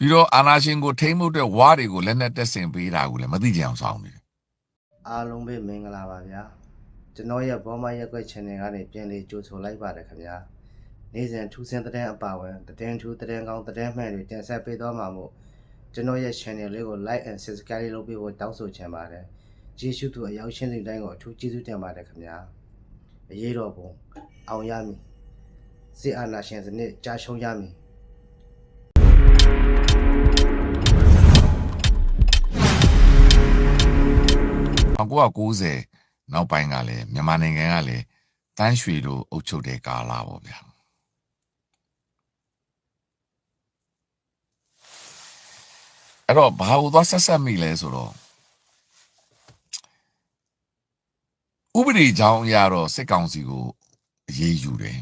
ပြီးတော့အာနာရှင်ကိုထိမ့်မှုတဲ့ဝါတွေကိုလက်နဲ့တက်ဆင်ပေးတာကိုလည်းမသိကြအောင်ဆောင်နေတယ်အားလုံးပဲမင်္ဂလာပါဗျာကျွန်တော်ရဲ့ဘောမရက်ွက် channel ကနေပြန်လေးကြိုဆိုလိုက်ပါတယ်ခင်ဗျာနေ့စဉ်ထူးဆန်းတဲ့အပါဝင်တဲ့ထူးတဲ့ကောင်းတဲ့မှန်တွေတင်ဆက်ပေးသွားမှာမို့ကျွန်တော်ရဲ့ channel လေးကို like and subscribe လုပ်ပေးဖို့တောင်းဆိုချင်ပါတယ်ယေရှုသူအရောက်ရှင်းစဉ်တိုင်းကိုအထူးကျေးဇူးတင်ပါတယ်ခင်ဗျာအရေးတော်ပုံအောင်ရမည်စေအာနာရှင်စနစ်ကြာရှုံးရမည် 1990နောက်ပိုင်းကလည်းမြန်မာနိုင်ငံကလည်းတန်းရွှေတို့အုပ်ချုပ်တဲ့ကာလပေါ့ဗျာအဲ့တော့ဘာလို့သွားဆက်ဆက်မိလဲဆိုတော့ဥပဒေကြောင်းအရတော့စစ်ကောင်စီကိုအရေးယူတယ်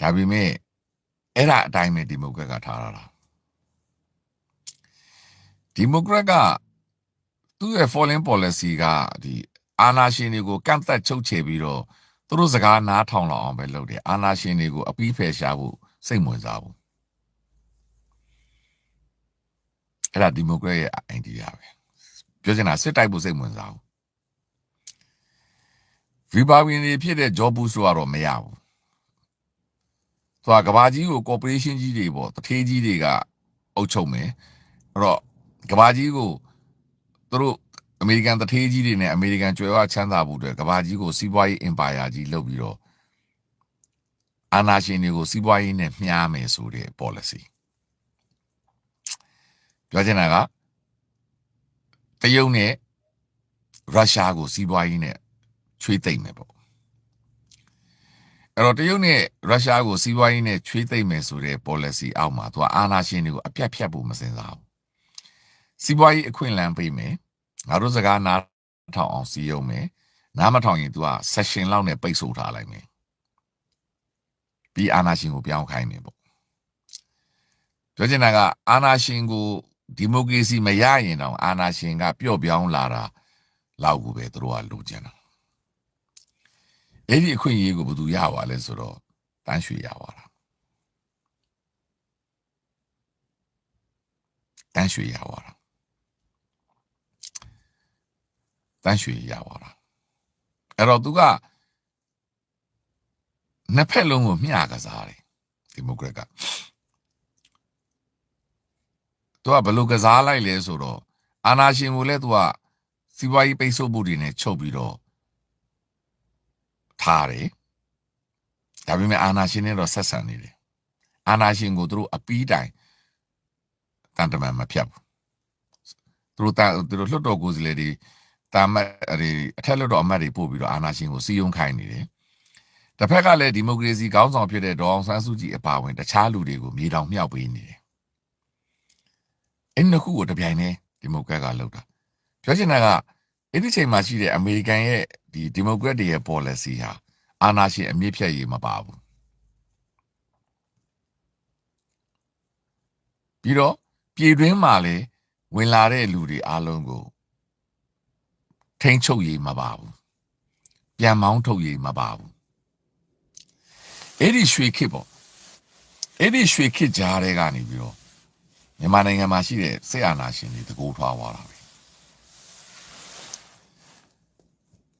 ဒါပေမဲ့ အဲ့ဒါအတိုင်းပဲဒီမိုကရက်ကထားရတာဒီမိုကရက်ကသူ့ရဲ့ foreign policy ကဒီအာနာရှင်တွေကိုကန့်သက်ချုပ်ချယ်ပြီးတော့သူတို့စကားနားထောင်လောက်အောင်ပဲလုပ်တယ်အာနာရှင်တွေကိုအပီးဖယ်ရှားဖို့စိတ်ဝင်စားဘူးအဲ့ဒါဒီမိုကရက်ရဲ့ idea ပဲပြောချင်တာစစ်တိုက်ဖို့စိတ်ဝင်စားဘူးဗီဘာဝင်တွေဖြစ်တဲ့ job boost ကတော့မရဘူး သူကကဘာကြီးကို corporation ကြီးတွေပေါ့တထေးကြီးတွေကအုပ်ချုပ်မယ်အဲ့တော့ကဘာကြီးကိုသူတို့အမေရိကန်တထေးကြီးတွေနဲ့အမေရိကန်ကြွယ်ဝချမ်းသာဖို့အတွက်ကဘာကြီးကိုစီးပွားရေးအင်ပါယာကြီးလုပ်ပြီးတော့အာဏာရှင်တွေကိုစီးပွားရေးနဲ့မျှားမယ်ဆိုတဲ့ policy ပြောချင်တာကတရုတ်နဲ့ရုရှားကိုစီးပွားရေးနဲ့ချွေးသိမ့်မယ်ပေါ့ အဲ့တော့တရုတ်နဲ့ရုရှားကိုစီးပွားရေးနဲ့ချွေးသိမ့်မယ်ဆိုတဲ့ policy အောက်မှာသူကအာဏာရှင်တွေကိုအပြတ်ဖြတ်ဖို့မစင်စားဘူးစီးပွားရေးအခွင့်အလမ်းပေးမယ်ငါတို့စကားနားထောင်အောင်စီးရုံမယ်နားမထောင်ရင် तू က session လောက်နဲ့ပိတ်ဆို့ထားလိုက်မယ်ပြီးအာနာရှင်ကိုပြောင်းခိုင်းမယ်ပေါ့ပြောချင်တာကအာနာရှင်ကိုဒီမိုကရေစီမရရင်တော့အာနာရှင်ကပျော့ပြောင်းလာတာလောက်ကိုပဲသူတို့ကလိုချင်တာ အဲ့ဒီအခွင့်အရေးကိုဘယ်သူရပါလဲဆိုတော့တန်းရွှေရပါတာတန်းရွှေရပါတာတန်းရွှေရပါလားအဲ့တော့သူကနှစ်ဖက်လုံးကိုမျှကစားတယ်ဒီမိုကရက်ကသူကဘယ်လိုကစားလိုက်လဲဆိုတော့အာနာရှင်ကိုလည်းသူကစီးပွားရေးပိတ်ဆို့မှုတွေနဲ့ချုပ်ပြီးတော့ ထားတယ်ဒါပေမဲ့အာနာရှင်နဲ့တော့ဆက်ဆံနေတယ်အာနာရှင်ကိုသူတို့အပီးတိုင်တန်တမန်မဖြတ်ဘူးသူတို့တသူတို့လွတ်တော်ကိုယ်စားလှယ်တွေတာမတ်တွေအထက်လွှတ်တော်အမတ်တွေပို့ပြီးတော့အာဏာရှင်ကိုစီယုံခိုင်းနေတယ်။တစ်ဖက်ကလည်းဒီမိုကရေစီခေါင်းဆောင်ဖြစ်တဲ့ဒေါအောင်ဆန်းစုကြည်အပါအဝင်တခြားလူတွေကိုမြေတောင်မြောက်ပေးနေတယ်။အဲ့နှစ်ခုကိုတပြိုင်တည်းဒီမိုကရက်ကလုပ်တာ။ပြောချင်တာကအဲ့ဒီချိန်မှာရှိတဲ့အမေရိကန်ရဲ့ ဒီဒီမိုကရက်တွေရဲ့ policy ဟာအာဏာရှင်အမြင့်ဖြတ်ရေးမပါဘူး။ပြီးတော့ပြည်တွင်းမှာလည်းဝင်လာတဲ့လူတွေအားလုံးကိုထိန်းချုပ်ရေးမပါဘူးပြန်မောင်းထုတ်ရေးမပါဘူးအဲ့ဒီရွှေခစ်ပေါ့အဲ့ဒီရွှေခစ်ကြားတဲ့ကနေပြီးတော့မြန်မာနိုင်ငံမှာရှိတဲ့စစ်အာဏာရှင်တွေတကူထွားသွားတာပဲ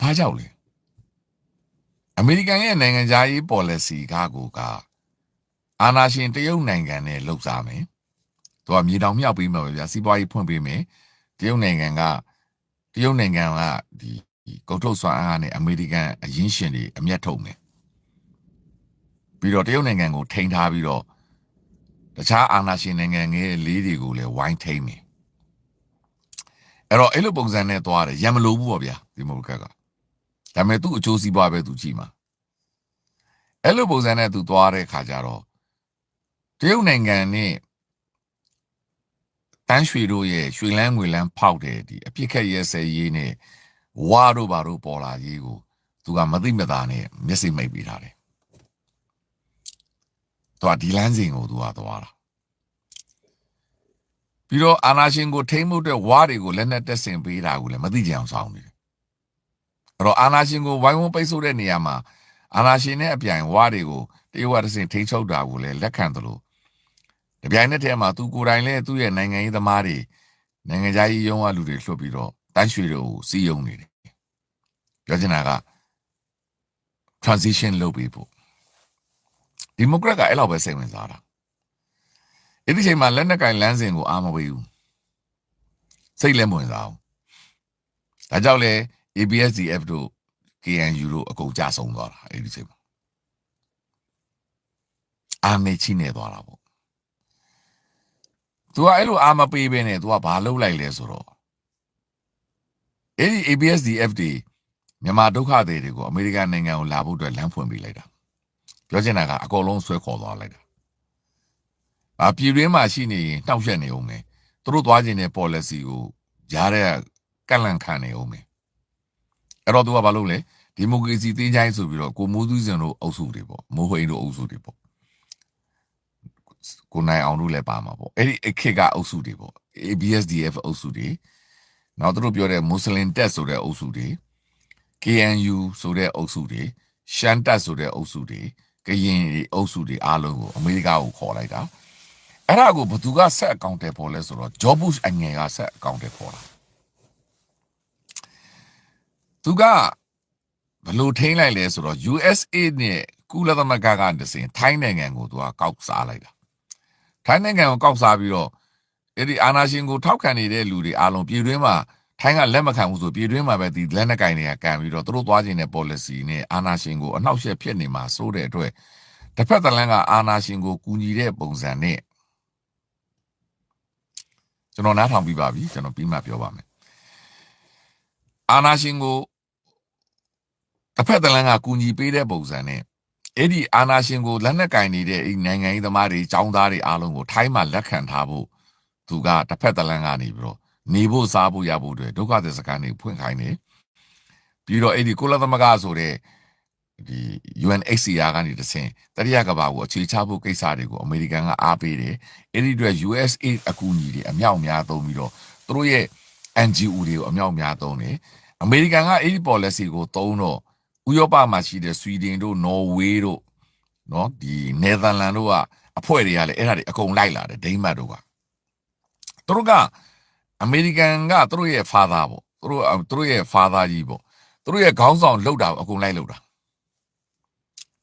ဘာကြောင့်လဲအမေရိကန်ရဲ့နိုင်ငံခြားရေး policy ကကိုကအာဏာရှင်တရုတ်နိုင်ငံနဲ့လှုပ်ရှားမယ်သူကမြေတောင်မြောက်ပြီးမှာပဲဗျာစီးပွားရေးဖွင့်ပေးမယ်တရုတ်နိုင်ငံကတရုတ်နိုင်ငံကဒီဒီကုတ်ထုတ်စွမ်းအားနဲ့အမေရိကန်အရင်းရှင်တွေအမျက်ထုတ်မယ်ပြီးတော့တရုတ်နိုင်ငံကိုထိန်းထားပြီးတော့တခြားအာဏာရှင်နိုင်ငံငယ်လေးတွေကိုလည်းဝိုင်းထိန်းမယ်အဲ့တော့အဲ့လိုပုံစံနဲ့သွားတယ်ရံမလို့ဘူးပေါ့ဗျာဒီမိုကရက်က ဒါပေမဲ့သူ့အကျိုးစီးပွားပဲသူကြည့်မှာအဲ့လိုပုံစံနဲ့သူသွားတဲ့ခါကျတော့တရုတ်နိုင်ငံနဲ့တန်းရွှေတို့ရဲ့ရွှေလန်းငွေလန်းဖောက်တဲ့ဒီအပြစ်ခက်ရဲစဲရေးနဲ့ဝါတို့ဘာတို့ပေါ်လာရေးကိုသူကမသိမသာနဲ့မျက်စိမိတ်ပေးထားတယ်သူကဒီလန်းစဉ်ကိုသူကသွားတာပြီးတော့အာနာရှင်ကိုထိမ့်မှုတဲ့ဝါတွေကိုလက်နဲ့တက်ဆင်ပေးတာကိုလည်းမသိကြအောင်ဆောင်နေတယ် အဲ့တော့အာနာရှင်ကိုဝိုင်းဝန်းပိတ်ဆို့တဲ့နေရာမှာအာနာရှင်နဲ့အပြိုင်ဝါတွေကိုတရုတ်ကတစ်စင်ထိန်းချုပ်တာကိုလည်းလက်ခံသလိုတပြိုင်နက်တည်းမှာသူကိုယ်တိုင်လည်းသူ့ရဲ့နိုင်ငံရေးသမားတွေနိုင်ငံခြားရေးရုံးကလူတွေလွှတ်ပြီးတော့တန်းရွှေတို့ကိုစီးယုံနေတယ်ပြောချင်တာက transition လုပ်ပြီးဖို့ဒီမိုကရက်ကအဲ့လောက်ပဲစိတ်ဝင်စားတာအဲ့ဒီချိန်မှာလက်နက်ကင်လမ်းစဉ်ကိုအားမပေးဘူးစိတ်လည်းမဝင်စားဘူးဒါကြောင့်လေ ABSDF တို့ KNU တို့အကုန်ကြဆုံးသွားတာအဲ့ဒီချိန်မှာအာမေချိနေသွားတာပေါ့ तू ကအဲ့လိုအာမပေးဘဲနဲ့ तू ကဘာလုပ်လိုက်လဲဆိုတော့အဲ့ဒီ ABSDF တွေမြန်မာဒုက္ခသည်တွေကိုအမေရိကန်နိုင်ငံကိုလာဖို့အတွက်လမ်းဖွင့်ပေးလိုက်တာပြောချင်တာကအကုန်လုံးဆွဲခေါ်သွားလိုက်တာအပြည်တွင်းမှာရှိနေရင်တောက်ရက်နေအောင်မယ်သူတို့သွားခြင်းတဲ့ policy ကိုကြားတဲ့ကန့်လန့်ခံနေအောင်မယ် အဲ့တော့ तू ကဘာလုပ်လဲဒီမိုကရေစီတင်းချိုင်းဆိုပြီးတော့ကိုမိုးသူစင်တို့အုပ်စုတွေပေါ့မိုးဟိန်တို့အုပ်စုတွေပေါ့ကိုနိုင်အောင်တို့လည်းပါမှာပေါ့အဲ့ဒီအခက်ကအုပ်စုတွေပေါ့ ABSDF အုပ်စုတွေနောက်သူတို့ပြောတဲ့မွတ်စလင်တက်ဆိုတဲ့အုပ်စုတွေ KNU ဆိုတဲ့အုပ်စုတွေရှမ်းတက်ဆိုတဲ့အုပ်စုတွေကရင်အုပ်စုတွေအားလုံးကိုအမေရိကကိုခေါ်လိုက်တာအဲ့ဒါကိုဘသူကဆက်အကောင့်တယ်ပေါ်လဲဆိုတော့ Job Bush အငယ်ကဆက်အကောင့်တယ်ပေါ်တာ သူကဘလို့ထိန်းလိုက်လဲဆိုတော့ USA နဲ့ကုလသမဂ္ဂကတစဉ်ထိုင်းနိုင်ငံကိုသူကကောက်စားလိုက်တာထိုင်းနိုင်ငံကိုကောက်စားပြီးတော့အဲ့ဒီအာနာရှင်ကိုထောက်ခံနေတဲ့လူတွေအားလုံးပြည်တွင်းမှာထိုင်းကလက်မခံဘူးဆိုပြည်တွင်းမှာပဲဒီလက်နက်ကင်တွေကကန်ပြီးတော့သူတို့သွားခြင်းတဲ့ policy နဲ့အာနာရှင်ကိုအနှောက်အယှက်ဖြစ်နေမှာစိုးတဲ့အတွက်တစ်ဖက်တစ်လမ်းကအာနာရှင်ကိုကူညီတဲ့ပုံစံနဲ့ကျွန်တော်နားထောင်ပြီးပါပြီကျွန်တော်ပြီးမှပြောပါမယ်အာနာရှင်ကို တစ်ဖက်တစ်လမ်းကကူညီပေးတဲ့ပုံစံနဲ့အဲ့ဒီအာနာရှင်ကိုလက်နက်ကင်နေတဲ့အဲ့ဒီနိုင်ငံရေးသမားတွေចောင်းသားတွေအားလုံးကိုထိုင်းမှာလက်ခံထားဖို့သူကတစ်ဖက်တစ်လမ်းကနေပြီးတော့နေဖို့စားဖို့ရဖို့အတွက်ဒုက္ခသည်စခန်းတွေဖွင့်ခိုင်းတယ်ပြီးတော့အဲ့ဒီကုလသမဂ္ဂဆိုတဲ့ဒီ UNHCR ကနေတဆင့်တတိယကမ္ဘာကိုအခြေချဖို့ကိစ္စတွေကိုအမေရိကန်ကအားပေးတယ်အဲ့ဒီအတွက် USA အကူအညီတွေအမြောက်အများသုံးပြီးတော့သူတို့ရဲ့ NGO တွေကိုအမြောက်အများသုံးတယ်အမေရိကန်ကအဲ့ဒီ policy ကိုသုံးတော့ ဥရောပမှာရှိတဲ့ဆွီဒင်တို့နော်ဝေးတို့နော်ဒီနယ်သာလန်တို့ကအဖွဲ့တွေကလည်းအဲ့ဒါတွေအကုန်လိုက်လာတယ်ဒိန်းမတ်တို့ကသူတို့ကအမေရိကန်ကသူတို့ရဲ့ father ပေါ့သူတို့သူတို့ရဲ့ father ကြီးပေါ့သူတို့ရဲ့ခေါင်းဆောင်လောက်တာကိုအကုန်လိုက်လောက်တာ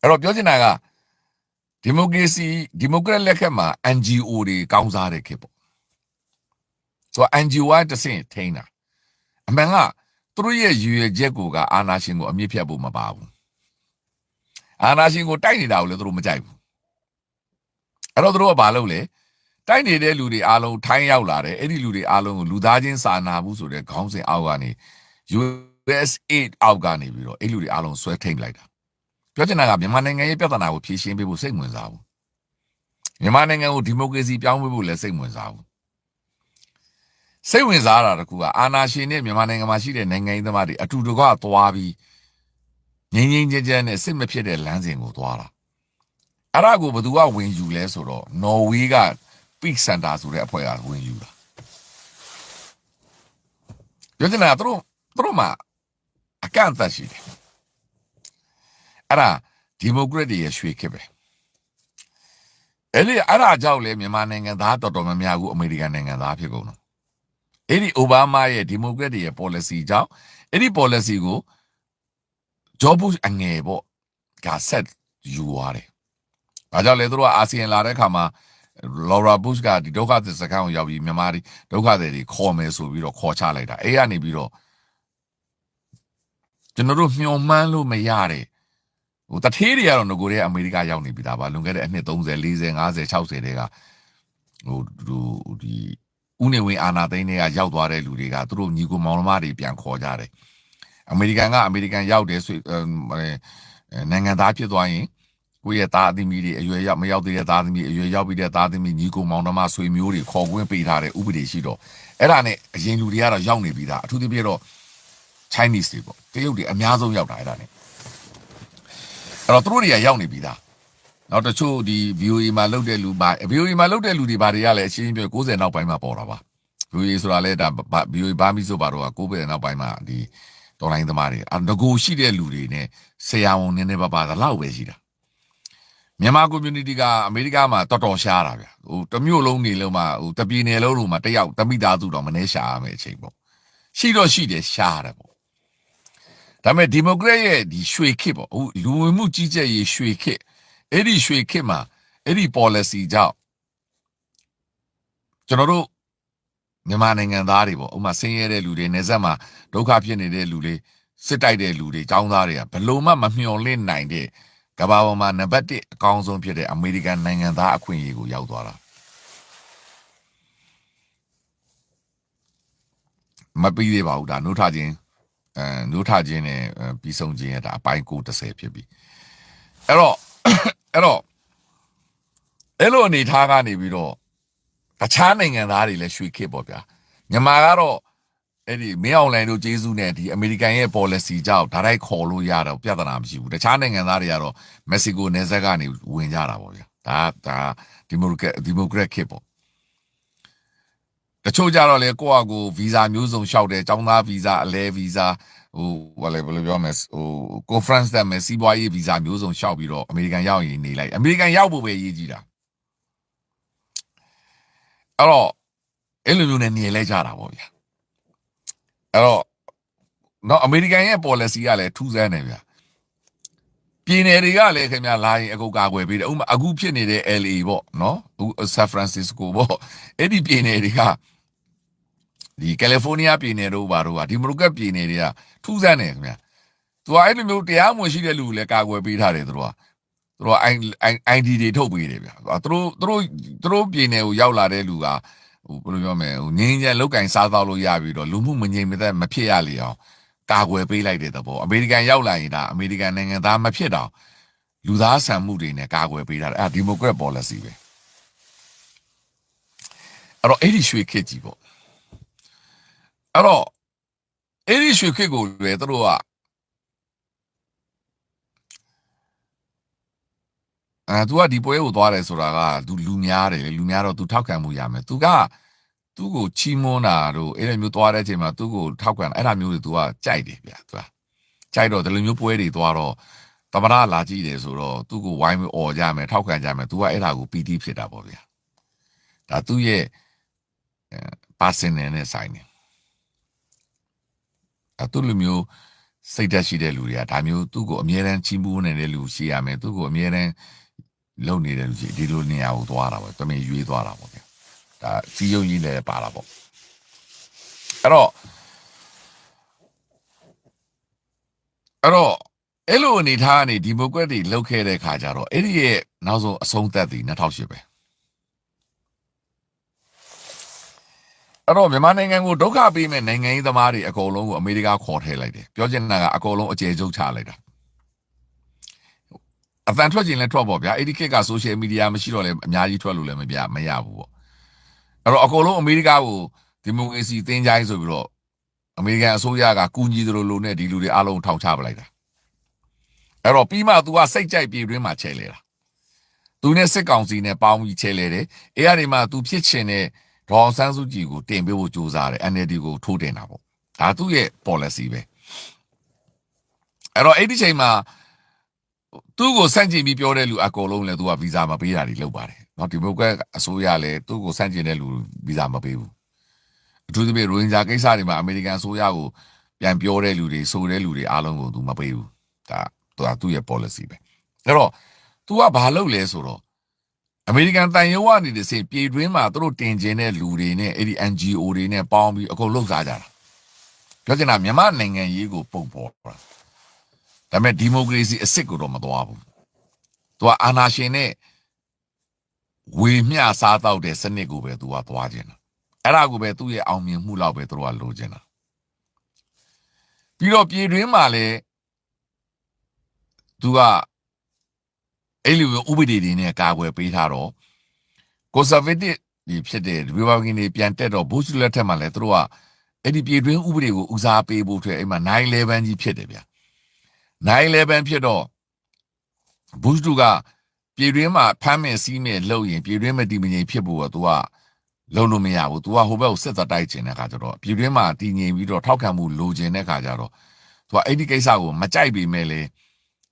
အဲ့တော့ပြောချင်တာကဒီမိုကရေစီဒီမိုကရက်လက်ခက်မှာ NGO တွေကောင်းစားတဲ့ခေတ်ပေါ့ဆိုတော့ NGO ကတဆင့်ထိန်းတာအမှန်က သူတို့ရဲ့ရည်ရွယ်ချက်ကိုကအာနာရှင်ကိုအမြင့်ဖြတ်ဖို့မပါဘူးအာနာရှင်ကိုတိုက်နေတာကိုလည်းသူတို့မကြိုက်ဘူးအဲ့တော့သူတို့ကဘာလုပ်လဲတိုက်နေတဲ့လူတွေအားလုံးထိုင်းရောက်လာတယ်အဲ့ဒီလူတွေအားလုံးကိုလူသားချင်းစာနာမှုဆိုတဲ့ခေါင်းစဉ်အောက်ကနေ USA အောက်ကနေပြီးတော့အဲ့လူတွေအားလုံးဆွဲထိန်လိုက်တာပြောချင်တာကမြန်မာနိုင်ငံရဲ့ပြဿနာကိုဖြေရှင်းပေးဖို့စိတ်ဝင်စားဘူးမြန်မာနိုင်ငံကိုဒီမိုကရေစီပြောင်းပေးဖို့လည်းစိတ်ဝင်စားဘူး စိတ်ဝင်စားတာတကူကအာနာရှင်နဲ့မြန်မာနိုင်ငံမှာရှိတဲ့နိုင်ငံရေးသမားတွေအတူတကွသွားပြီးငြိမ်းငြိမ်းချမ်းချမ်းနဲ့စစ်မဖြစ်တဲ့လမ်းစဉ်ကိုသွားတာအဲ့ဒါကိုဘယ်သူကဝင်ယူလဲဆိုတော့နော်ဝေးက Peak Center ဆိုတဲ့အဖွဲ့ကဝင်ယူတာပြောချင်တာသူတို့သူတို့မှာအကန့်အသတ်ရှိတယ်အဲ့ဒါဒီမိုကရက်တွေရဲ့ရွှေခေတ်ပဲအဲ့ဒီအဲ့ဒါကြောင့်လေမြန်မာနိုင်ငံသားတော်တော်များများကိုအမေရိကန်နိုင်ငံသားဖြစ်ကုန်တော့ အဲ့ဒီအိုဘားမားရဲ့ဒီမိုကရက်တွေရဲ့ policy ကြောင့်အဲ့ဒီ policy ကိုဂျော့ဘုရှ်အငယ်ပေါ့ကဆက်ယူသွားတယ်။ဘာကြောင့်လဲသူတို့ကအာဆီယံလာတဲ့ခါမှာလော်ရာဘုရှ်ကဒီဒုက္ခသည်စခန်းကိုရောက်ပြီးမြန်မာဒီဒုက္ခသည်တွေခေါ်မယ်ဆိုပြီးတော့ခေါ်ချလိုက်တာအဲ့ကနေပြီးတော့ကျွန်တော်တို့မျှော်မှန်းလို့မရတဲ့ဟိုတထေးတွေကတော့ငကိုတဲ့အမေရိကရောက်နေပြီဒါပါလွန်ခဲ့တဲ့အနှစ်30 40 50 60တဲကဟိုဒီ ဦးနေဝင်းအာနာသိန်းတွေကရောက်သွားတဲ့လူတွေကသူတို့ညီကိုမောင်နှမတွေပြန်ခေါ်ကြတယ်အမေရိကန်ကအမေရိကန်ရောက်တယ်ဆိုနိုင်ငံသားဖြစ်သွားရင်ကိုယ့်ရဲ့သားအသီးမီတွေအရွယ်ရောက်မရောက်သေးတဲ့သားသမီးအရွယ်ရောက်ပြီးတဲ့သားသမီးညီကိုမောင်နှမဆွေမျိုးတွေခေါ်ခွင့်ပေးထားတဲ့ဥပဒေရှိတော့အဲ့ဒါနဲ့အရင်လူတွေကတော့ရောက်နေပြီသားအထူးသဖြင့်တော့ Chinese တွေပေါ့တရုတ်တွေအများဆုံးရောက်တာအဲ့ဒါနဲ့အဲ့တော့သူတို့တွေကရောက်နေပြီသား နောက်တချို့ဒီ VOA မှာလုတ်တဲ့လူပါ VOA မှာလုတ်တဲ့လူတွေဘာတွေကလည်းအချင်းချင်းပြော90နောက်ပိုင်းမှာပေါ်တာပါ VOA ဆိုတာလဲဒါ VOA ဘာမီဆိုပါတော့90နောက်ပိုင်းမှာဒီတော်လိုင်းသမားတွေအငကိုရှိတဲ့လူတွေနဲ့ဆရာဝန်နည်းနည်းပါးပါးလောက်ပဲရှိတာမြန်မာ community ကအမေရိကမှာတော်တော်ရှားတာဗျာဟိုတစ်မျိုးလုံးနေလုံးမှာဟိုတပြည်နယ်လုံးလုံးမှာတစ်ယောက်တမိသားစုတော့မနေရှာရမယ်အချိန်ပေါ့ရှိတော့ရှိတယ်ရှားတယ်ပေါ့ဒါပေမဲ့ဒီမိုကရက်ရဲ့ဒီရွှေခေတ်ပေါ့ဟိုလူဝင်မှုကြီးကြပ်ရေးရွှေခေတ် အဲ့ဒီရွှေခေတ်မှာအဲ့ဒီ policy ကြောင့်ကျွန်တော်တို့မြန်မာနိုင်ငံသားတွေပေါ့ဥပမာဆင်းရဲတဲ့လူတွေနေဆက်မှာဒုက္ခဖြစ်နေတဲ့လူတွေစစ်တိုက်တဲ့လူတွေចောင်းသားတွေကဘလို့မှမမျှော်လင့်နိုင်တဲ့ကမ္ဘာပေါ်မှာနံပါတ်1အကောင်းဆုံးဖြစ်တဲ့အမေရိကန်နိုင်ငံသားအခွင့်အရေးကိုရောက်သွားတာမပြီးသေးပါဘူးဒါနှုတ်ထခြင်းအဲနှုတ်ထခြင်းနဲ့အဲပြီးဆုံးခြင်းရဲ့ဒါအပိုင်း930ဖြစ်ပြီအဲ့တော့ အဲ့တော့အဲ့လိုအနေထားကနေပြီးတော့တခြားနိုင်ငံသားတွေလည်းရွှေခေတ်ပေါ့ဗျာမြန်မာကတော့အဲ့ဒီမင်းအောင်လိုင်းတို့ကျေးဇူးနဲ့ဒီအမေရိကန်ရဲ့ policy ကြောင့်ဒါတိုက်ခေါ်လို့ရတော့ပြဿနာမရှိဘူးတခြားနိုင်ငံသားတွေကတော့မက္ကဆီကိုနယ်စပ်ကနေဝင်ကြတာပေါ့ဗျာဒါဒါဒီမိုကရက်ဒီမိုကရက်ခေတ်ပေါ့တချို့ကြတော့လေကိုယ့်အကူဗီဇာမျိုးစုံလျှောက်တယ်ចောင်းသားဗီဇာအလဲဗီဇာ ဟိုဘာလဲဘယ်လိုပြောမလဲဟို conference တက်မယ်စီးပွားရေးဗီဇာမျိုးစုံလျှောက်ပြီးတော့အမေရိကန်ရောက်ရင်နေလိုက်အမေရိကန်ရောက်ဖို့ပဲရေးကြည့်တာအဲ့တော့အဲ့လိုမျိုးနဲ့နေလိုက်ကြတာပေါ့ဗျာအဲ့တော့နော်အမေရိကန်ရဲ့ policy ကလည်းထူးဆန်းတယ်ဗျာပြည်နယ်တွေကလည်းခင်ဗျာလာရင်အကုတ်ကာကွယ်ပေးတယ်ဥပမာအခုဖြစ်နေတဲ့ LA ပေါ့နော်အခု San Francisco ပေါ့အဲ့ဒီပြည်နယ်တွေက ဒီကယ်လီဖိုးနီးယားပြည်နယ်တို့ဘာတို့ကဒီမိုကရက်ပြည်နယ်တွေကထူးဆန်းတယ်ခင်ဗျာသူကအဲ့လိုမျိုးတရားမဝင်ရှိတဲ့လူကိုလည်းကာကွယ်ပေးထားတယ်သူတို့ကသူတို့က ID တွေထုတ်ပေးတယ်ဗျာသူတို့သူတို့သူတို့ပြည်နယ်ကိုရောက်လာတဲ့လူကဟိုဘယ်လိုပြောမလဲဟိုငင်းငင်းလောက်ကင်စားသောက်လို့ရပြီးတော့လူမှုမငြိမ်မသက်မဖြစ်ရလေအောင်ကာကွယ်ပေးလိုက်တဲ့သဘောအမေရိကန်ရောက်လာရင်ဒါအမေရိကန်နိုင်ငံသားမဖြစ်တော့လူသားဆန်မှုတွေနဲ့ကာကွယ်ပေးထားတယ်အဲ့ဒီမိုကရက် policy ပဲအဲ့တော့အဲ့ဒီရွှေခေတ်ကြီးပေါ့ အဲ့တော့အဲ့ဒီရွှေခေတ်ကိုလည်းသူတို့ကအဲသူကဒီပွဲကိုသွားတယ်ဆိုတာကသူလူများတယ်လေလူများတော့သူထောက်ခံမှုရမယ်သူကသူ့ကိုချီးမွမ်းတာတို့အဲ့လိုမျိုးသွားတဲ့အချိန်မှာသူ့ကိုထောက်ခံအဲ့ဒါမျိုးတွေသူကကြိုက်တယ်ဗျာသူကကြိုက်တော့ဒီလိုမျိုးပွဲတွေသွားတော့တမရလာကြည့်တယ်ဆိုတော့သူ့ကိုဝိုင်းပြီးអော်ကြမယ်ထောက်ခံကြမယ်သူကအဲ့ဒါကိုပီတိဖြစ်တာပေါ့ဗျာဒါသူ့ရဲ့အဲ personal နဲ့ဆိုင်တယ် အတူလူမျိုးစိတ်ဓာတ်ရှိတဲ့လူတွေကဒါမျိုးသူ့ကိုအမြဲတမ်းချီးမွမ်းနေတဲ့လူရှိရမယ်သူ့ကိုအမြဲတမ်းလုံနေတဲ့လူရှိဒီလိုနေရာကိုသွားတာပေါ့တမင်ရွေးသွားတာပေါ့ဗျာဒါစီယုံကြီးလည်းပါတာပေါ့အဲ့တော့အဲ့တော့အဲ့လိုအနေထားကနေဒီမိုကရက်တွေလှုပ်ခဲ့တဲ့ခါကျတော့အဲ့ဒီရဲ့နောက်ဆုံးအဆုံးသက်သည်2008ပဲ အဲ့တော့မြန်မာနိုင်ငံကိုဒုက္ခပေးမဲ့နိုင်ငံရေးသမားတွေအကုန်လုံးကိုအမေရိကခေါ်ထည့်လိုက်တယ်ပြောချင်တာကအကုန်လုံးအကျယ်ချုပ်ချလိုက်တာအတန်ထွက်ခြင်းလည်းထွက်ပေါ့ဗျာအဲ့ဒီခေတ်က social media မရှိတော့လည်းအများကြီးထွက်လို့လည်းမပြမရဘူးပေါ့အဲ့တော့အကုန်လုံးအမေရိကကိုဒီမိုကရေစီသင်ချိုင်းဆိုပြီးတော့အမေရိကန်အစိုးရကကူညီသလိုလိုနဲ့ဒီလူတွေအားလုံးထောက်ချပလိုက်တာအဲ့တော့ပြီးမှ तू ကစိတ်ကြိုက်ပြေတွင်းမှာချဲလဲတာ तू နဲ့စစ်ကောင်စီနဲ့ပေါင်းပြီးချဲလဲတယ်အဲ့ရဒီမှာ तू ဖြစ်ချင်တဲ့ ဒေါအောင်ဆန်းစုကြည်ကိုတင်ပေးဖို့ကြိုးစားတယ် NLD ကိုထိုးတင်တာပေါ့ဒါသူ့ရဲ့ policy ပဲအဲ့တော့အဲ့ဒီချိန်မှာသူ့ကိုစန့်ကျင်ပြီးပြောတဲ့လူအကုန်လုံးလည်းသူကဗီဇာမပေးတာတွေလုပ်ပါတယ်เนาะဒီမိုကရက်အစိုးရလည်းသူ့ကိုစန့်ကျင်တဲ့လူဗီဇာမပေးဘူးအထူးသဖြင့်ရိုဟင်ဂျာကိစ္စတွေမှာအမေရိကန်အစိုးရကိုပြန်ပြောတဲ့လူတွေဆိုတဲ့လူတွေအားလုံးကိုသူမပေးဘူးဒါသူကသူ့ရဲ့ policy ပဲအဲ့တော့ तू ကဘာလုပ်လဲဆိုတော့ အမေရိကန်တန်ရုံးကနေတစင်ပြည်တွင်းမှာသူတို့တင်ကျင်တဲ့လူတွေနဲ့အဲ့ဒီ NGO တွေနဲ့ပေါင်းပြီးအကုန်လှုပ်ရှားကြတာပြောချင်တာမြန်မာနိုင်ငံရေးကိုပုံပေါ်တာဒါပေမဲ့ဒီမိုကရေစီအစ်စ်ကိုတော့မသွားဘူးသူကအာဏာရှင်နဲ့ဝေမျှစားတော့တဲ့စနစ်ကိုပဲသူကသွားခြင်းတာအဲ့ဒါကိုပဲသူ့ရဲ့အောင်မြင်မှုလောက်ပဲသူတို့ကလိုချင်တာပြီးတော့ပြည်တွင်းမှာလည်းသူက အဲ့လိုဥပဒေတွေနဲ့ကာကွယ်ပေးထားတော့ conservative ဒီဖြစ်တဲ့ Republican တွေပြန်တက်တော့ Bush လက်ထက်မှာလည်းသူတို့ကအဲ့ဒီပြည်တွင်းဥပဒေကိုဦးစားပေးဖို့အတွက်အဲ့မှာ911ကြီးဖြစ်တယ်ဗျာ911ဖြစ်တော့ Bush တို့ကပြည်တွင်းမှာဖမ်းမယ်စီးမယ်လုပ်ရင်ပြည်တွင်းမတည်မငြိမ်ဖြစ်ဖို့ကသူကလုံးလို့မရဘူး तू ကဟိုဘက်ကိုစစ်သက်တိုက်ကျင်တဲ့ခါကျတော့ပြည်တွင်းမှာတည်ငြိမ်ပြီးတော့ထောက်ခံမှုလိုချင်တဲ့ခါကျတော့ तू ကအဲ့ဒီကိစ္စကိုမကြိုက်ပေမဲ့လေ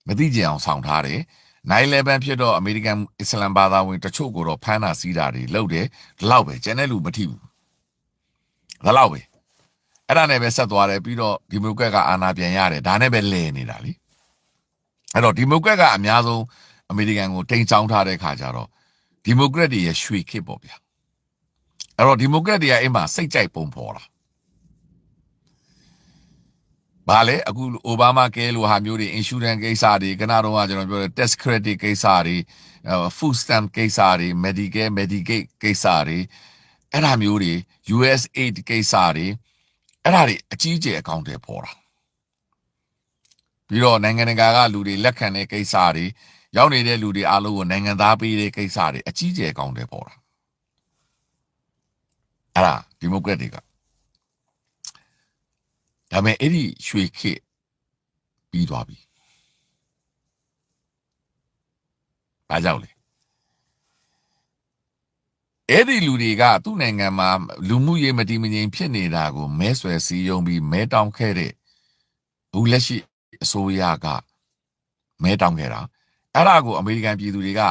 မသိကြအောင်ဆောင်ထားတယ် 9/11ဖြစ်တော့အမေရိကန်အစ္စလမ်ဘာသာဝင်တချို့ကိုတော့ဖမ်းတာစီးတာတွေလုပ်တယ်ဒီလောက်ပဲကျန်တဲ့လူမထိဘူးဒီလောက်ပဲအဲ့ဒါနဲ့ပဲဆက်သွားတယ်ပြီးတော့ဒီမိုကရက်ကအာဏာပြန်ရတယ်ဒါနဲ့ပဲလဲနေတာလीအဲ့တော့ဒီမိုကရက်ကအများဆုံးအမေရိကန်ကိုတိမ်ချောင်းထားတဲ့ခါကျတော့ဒီမိုကရက်တွေရဲ့ရွှေခေတ်ပေါ့ဗျာအဲ့တော့ဒီမိုကရက်တွေကအိမ်မှာစိတ်ကြိုက်ပုံဖော်တာ ဘာလဲအခုအိုဘားမားကဲလိုဟာမျိုးတွေ insurance ကိစ္စတွေခဏတော့ကကျွန်တော်ပြောတဲ့ tax credit ကိစ္စတွေ food stamp ကိစ္စတွေ medicare medicaid ကိစ္စတွေအဲ့ဒါမျိုးတွေ USAID ကိစ္စတွေအဲ့ဒါတွေအကြီးအကျယ်အကောင့်တွေပေါ်တာပြီးတော့နိုင်ငံတကာကလူတွေလက်ခံတဲ့ကိစ္စတွေရောက်နေတဲ့လူတွေအားလုံးကိုနိုင်ငံသားပေးတဲ့ကိစ္စတွေအကြီးအကျယ်အကောင့်တွေပေါ်တာအဲ့ဒါဒီမိုကရက်တွေက ဒါပေမဲ့အဲ့ဒီရွှေခေတ်ပြီးသွားပြီ။ဘာကြောင့်လဲ။အဲ့ဒီလူတွေကသူ့နိုင်ငံမှာလူမှုရေးမတည်မငြိမ်ဖြစ်နေတာကိုမဲဆွယ်စည်းရုံးပြီးမဲတောင်းခဲ့တဲ့ဘူးလက်ရှိအစိုးရကမဲတောင်းခဲ့တာအဲ့ဒါကိုအမေရိကန်ပြည်သူတွေက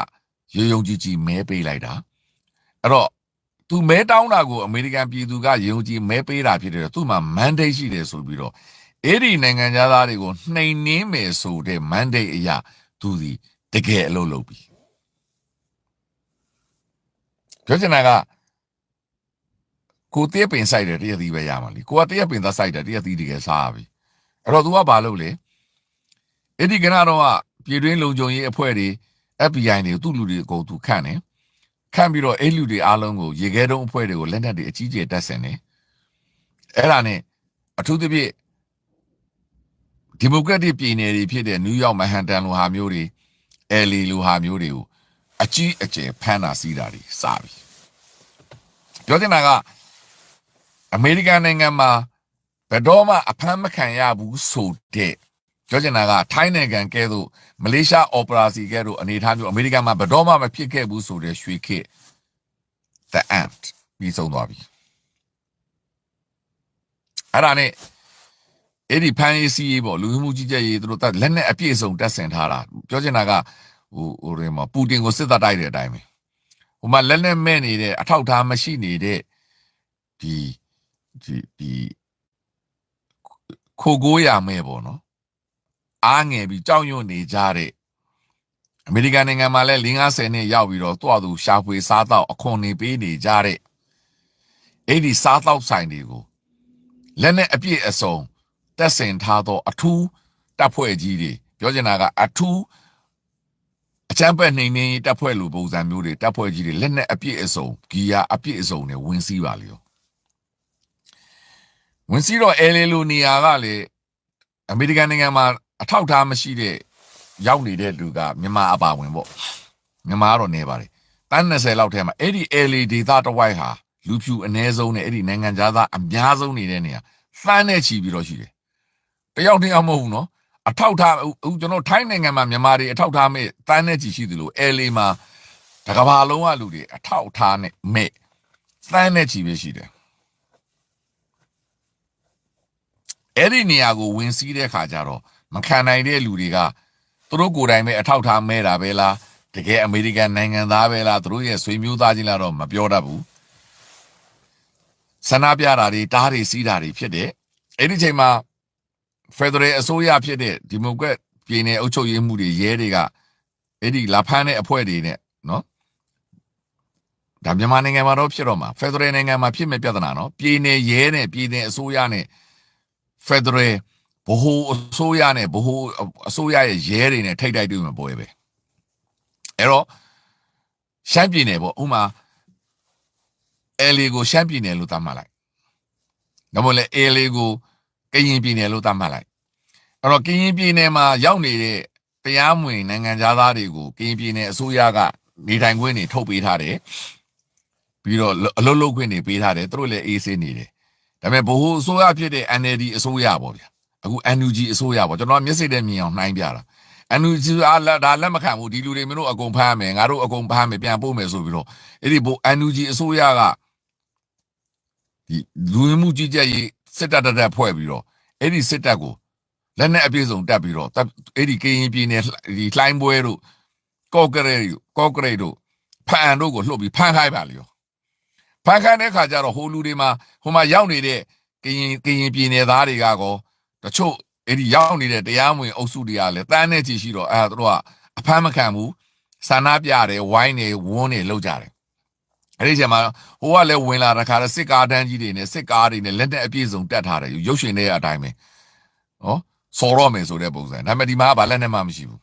ရုံရုံကြည်ကြည်မဲပေးလိုက်တာအဲ့တော့ သူမဲတောင်းတာကိုအမေရိကန်ပြည်သူကယုံကြည်မဲပေးတာဖြစ်တယ်သူ့မှာ mandate ရှိတယ်ဆိုပြီးတော့အဲ့ဒီနိုင်ငံသားတွေကိုနှိမ်နှင်းမယ်ဆိုတဲ့ mandate အရာသူဒီတကယ်အလုပ်လုပ်ပြီပြောချင်တာကကိုတည့်ပင်ဆိုင်တယ်တည့်ရသည်ပဲရမှာလीကိုကတည့်ပင်သားဆိုင်တယ်တည့်ရသည်တကယ်စားရပြီအဲ့တော့ तू ကဘာလုပ်လဲအဲ့ဒီကနတော့ကပြည်တွင်းလုံခြုံရေးအဖွဲ့တွေ FBI တွေကိုသူ့လူတွေအကုန်သူခန့်တယ် ခန့်ပြီးတော့အဲ့လူတွေအားလုံးကိုရေခဲတုံးအဖွဲ့တွေကိုလက်နက်တွေအကြီးကျယ်တက်ဆင်တယ်အဲ့ဒါနဲ့အထူးသဖြင့်ဒီမိုကရက်တစ်ပြည်နယ်တွေဖြစ်တဲ့နယူးယောက်မန်ဟန်တန်လိုဟာမျိုးတွေအဲလီလိုဟာမျိုးတွေကိုအကြီးအကျယ်ဖမ်းတာစီးတာတွေစပြီပြောချင်တာကအမေရိကန်နိုင်ငံမှာဘယ်တော့မှအဖမ်းမခံရဘူးဆိုတဲ့ ပြောချင်တာကထိုင်းနိုင်ငံကဲသို့မလေးရှားအော်ပရာစီကဲသို့အနေထားမျိုးအမေရိကန်မှာဘယ်တော့မှမဖြစ်ခဲ့ဘူးဆိုတဲ့ရွှေခေတ် the ant ပြီးဆုံးသွားပြီအဲ့ဒါနဲ့အဲ့ဒီဖန်ရေးစီးရေးပေါ့လူမှုကြီးကြပ်ရေးသူတို့တက်လက်နဲ့အပြည့်အစုံတက်ဆင်ထားတာပြောချင်တာကဟိုဟိုတွေမှာပူတင်ကိုစစ်တပ်တိုက်တဲ့အတိုင်းပဲဟိုမှာလက်နဲ့မဲ့နေတဲ့အထောက်အထားမရှိနေတဲ့ဒီဒီဒီခိုကိုးရမဲ့ပေါ့နော် အားငယ်ပြီးကြောက်ရွံ့နေကြတဲ့အမေရိကန်နိုင်ငံမှာလည်း50နှစ်ရောက်ပြီးတော့တွားသူရှာဖွေစားတော့အခွန်နေပေးနေကြတဲ့အဲ့ဒီစားတော့ဆိုင်တွေကိုလက်နဲ့အပြည့်အစုံတက်ဆင်ထားသော အထူးတပ်ဖွဲ့ကြီးတွေပြောချင်တာကအထူးအချမ်းပက်နှိမ်နှင်းရေးတပ်ဖွဲ့လိုပုံစံမျိုးတွေတပ်ဖွဲ့ကြီးတွေလက်နဲ့အပြည့်အစုံဂီယာအပြည့်အစုံနဲ့ဝင်စီးပါလေရောဝင်စီးတော့အဲလေလိုနေရာကလေအမေရိကန်နိုင်ငံမှာ အထောက်ထားမရှိတဲ့ရောက်နေတဲ့လူကမြန်မာအပါဝင်ပေါ့မြန်မာကတော့နေပါတယ်တန်း20လောက်ထဲမှာအဲ့ဒီ LA ဒေသတစ်ဝိုက်ဟာလူဖြူအ ਨੇ ဆုံးနဲ့အဲ့ဒီနိုင်ငံသားအများဆုံးနေတဲ့နေရာသန်းနဲ့ချီပြီးတော့ရှိတယ်တယောက်တယောက်မဟုတ်ဘူးနော်အထောက်ထားအခုကျွန်တော်ထိုင်းနိုင်ငံမှာမြန်မာတွေအထောက်ထားမဲ့တန်းနဲ့ချီရှိသလို LA မှာတကဘာလုံးကလူတွေအထောက်ထားနဲ့မဲ့သန်းနဲ့ချီပဲရှိတယ်အဲ့ဒီနေရာကိုဝင်စီးတဲ့ခါကျတော့ မခံနိုင်တဲ့လူတွေကသူတို့ကိုယ်တိုင်ပဲအထောက်ထားမဲတာပဲလားတကယ်အမေရိကန်နိုင်ငံသားပဲလားသူတို့ရဲ့ဆွေမျိုးသားချင်းလားတော့မပြောတတ်ဘူးဆန္ဒပြတာတွေတားတွေစီးတာတွေဖြစ်တယ်အဲ့ဒီချိန်မှာဖက်ဒရယ်အစိုးရဖြစ်တဲ့ဒီမိုကရက်ပြည်နယ်အုပ်ချုပ်ရေးမှုတွေရဲတွေကအဲ့ဒီလာဖမ်းတဲ့အဖွဲ့တွေနဲ့နော်ဒါမြန်မာနိုင်ငံမှာတော့ဖြစ်တော့မှာဖက်ဒရယ်နိုင်ငံမှာဖြစ်မဲ့ပြဿနာနော်ပြည်နယ်ရဲနဲ့ပြည်နယ်အစိုးရနဲ့ဖက်ဒရယ် ဘဟိုအစိုးရနဲ့ဘဟိုအစိုးရရဲ့ရဲတွေနဲ့ထိတ်တိုက်တွေ့မှာပွဲပဲအဲ့တော့ရှမ်းပြည်နယ်ပေါ့ဥမာအဲလီကိုရှမ်းပြည်နယ်လို့သတ်မှတ်လိုက်ဒါမှမဟုတ်လေအဲလီကိုကရင်ပြည်နယ်လို့သတ်မှတ်လိုက်အဲ့တော့ကရင်ပြည်နယ်မှာရောက်နေတဲ့တရားမဝင်နိုင်ငံသားတွေကိုကရင်ပြည်နယ်အစိုးရကနေထိုင်ခွင့်တွေထုတ်ပေးထားတယ်ပြီးတော့အလုပ်လုပ်ခွင့်တွေပေးထားတယ်သူတို့လည်းအေးဆေးနေတယ်ဒါပေမဲ့ဘဟိုအစိုးရဖြစ်တဲ့ NLD အစိုးရပေါ့ဗျာ အခု NUG အစိုးရပေါ့ကျွန်တော်မျက်စိနဲ့မြင်အောင်နှိုင်းပြတာ NUG အားလက်ဒါလက်မခံဘူးဒီလူတွေမင်းတို့အကုန်ဖမ်းမယ်ငါတို့အကုန်ဖမ်းမယ်ပြန်ပို့မယ်ဆိုပြီးတော့အဲ့ဒီဘို NUG အစိုးရကဒီလူဝင်မှုကြီးကြပ်ရေးစစ်တပ်တက်ဖွဲ့ပြီးတော့အဲ့ဒီစစ်တပ်ကိုလက်နဲ့အပြည့်စုံတက်ပြီးတော့အဲ့ဒီကရင်ပြည်နယ်ဒီလှိုင်းပွဲတို့ကော့ကရိတ်တို့ကော့ကရိတ်တို့ဖန်တို့ကိုလှုပ်ပြီးဖန်ခိုင်းပါလေရောဖန်ခိုင်းတဲ့ခါကျတော့ဟိုလူတွေမှာဟိုမှာရောက်နေတဲ့ကရင်ကရင်ပြည်နယ်သားတွေကကော တချို့အဲ့ဒီရောက်နေတဲ့တရားမဝင်အုပ်စုတွေကလည်းတန်းနဲ့ချီရှိတော့အဲသူတို့ကအဖမ်းမခံဘူးဆန္ဒပြတယ်ဝိုင်းနေဝန်းနေလောက်ကြတယ်အဲ့ဒီချိန်မှာဟိုကလည်းဝင်လာတဲ့ခါကျစစ်ကားတန်းကြီးတွေနဲ့စစ်ကားတွေနဲ့လက်နဲ့အပြည့်စုံတက်ထားတယ်ရုပ်ရှင်တွေအတိုင်းပဲနော်စော်တော့မယ်ဆိုတဲ့ပုံစံဒါပေမဲ့ဒီမှာကဘာလက်နဲ့မှမရှိဘူး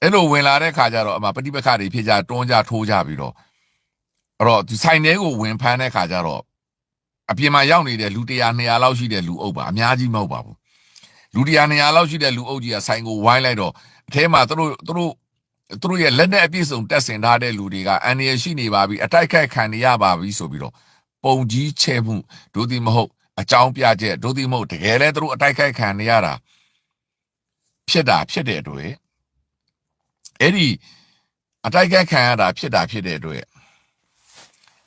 အဲ့လိုဝင်လာတဲ့ခါကျတော့အမပฏิပက္ခတွေဖြစ်ကြတွန်းကြထိုးကြပြီးတော့အဲ့တော့ဒီဆိုင်ထဲကိုဝင်ဖမ်းတဲ့ခါကျတော့အပြင်မှာရောက်နေတဲ့လူ100 200လောက်ရှိတဲ့လူအုပ်ပါအများကြီးမဟုတ်ပါဘူး လူ100 200လောက်ရှိတဲ့လူအုပ်ကြီးကဆိုင်ကိုဝိုင်းလိုက်တော့အထဲမှာသူတို့သူတို့သူတို့ရဲ့လက်နဲ့အပြည့်စုံတက်ဆင်ထားတဲ့လူတွေကအန်ရရှိနေပါပြီအတိုက်ခိုက်ခံနေရပါပြီဆိုပြီးတော့ပုံကြီးချဲမှုဒုတိမဟုတ်အကြောင်းပြချက်ဒုတိမဟုတ်တကယ်လဲသူတို့အတိုက်ခိုက်ခံနေရတာဖြစ်တာဖြစ်တဲ့အတွက်အဲ့ဒီအတိုက်ကခံရတာဖြစ်တာဖြစ်တဲ့အတွက်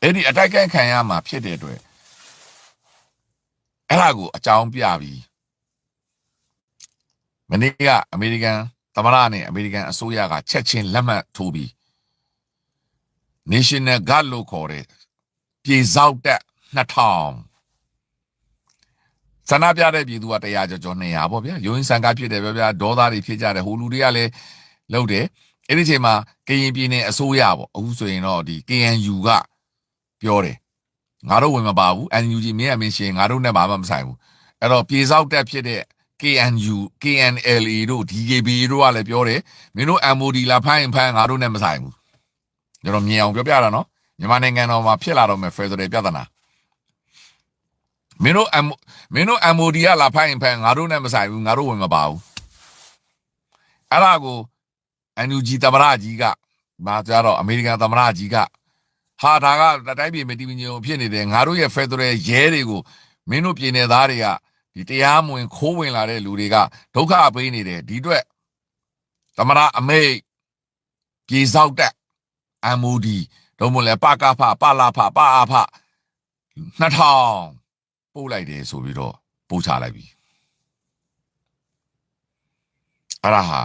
အဲ့ဒီအတိုက်ကခံရမှာဖြစ်တဲ့အတွက်အဲ့ဒါကိုအကြောင်းပြပြီး မနေ့ကအမေရိကန်သမ္မတနဲ့အမေရိကန်အစိုးရကချက်ချင်းလက်မှတ်ထိုးပြီး National Guard လို့ခေါ်တဲ့ပြည်စောက်တက်2000ဆန္ဒပြတဲ့ပြည်သူက100ကျော်ကျော်200ပေါ့ဗျာရုံးစံကားဖြစ်တယ်ဗျာဗျာဒေါသတွေဖြစ်ကြတယ်ဟိုလူတွေကလည်းလုပ်တယ်အဲ့ဒီအချိန်မှာကရင်ပြည်နယ်အစိုးရပေါ့အခုဆိုရင်တော့ဒီ KNU ကပြောတယ်ငါတို့ဝင်မပါဘူး NUG မင်းအမင်းရှင်ငါတို့နဲ့ဘာမှမဆိုင်ဘူးအဲ့တော့ပြေစောက်တက်ဖြစ်တဲ့ KNU KNLA တို့ DKB တို့ကလည်းပြောတယ်မင်းတို့ MOD လာဖိုင်းဖိုင်းငါတို့နဲ့မဆိုင်ဘူးကျွန်တော်မြင်အောင်ပြောပြတာနော်မြန်မာနိုင်ငံတော်မှာဖြစ်လာတော့မယ် Federal ပြဿနာမင်းတို့ M မင်းတို့ MOD ကလာဖိုင်းဖိုင်းငါတို့နဲ့မဆိုင်ဘူးငါတို့ဝင်မပါဘူးအဲ့ဒါကို NUG သမရကြီးကမာကြတော့အမေရိကန်သမရကြီးကဟာဒါကတိုင်းပြည်မတည်မငြိမ်ဖြစ်နေတယ်ငါတို့ရဲ့ Federal ရဲတွေကိုမင်းတို့ပြည်နယ်သားတွေက ဒီတရားမဝင်ခိုးဝင်လာတဲ့လူတွေကဒုက္ခပေးနေတယ်ဒီအတွက်သမရအမိတ်ပြေစောက်တက် MOD တော့မလဲပကဖပလာဖပအားဖ2000ပို့လိုက်တယ်ဆိုပြီးတော့ပို့ချလိုက်ပြီအဲ့ဒါဟာ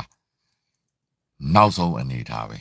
နောက်ဆုံးအနေထားပဲ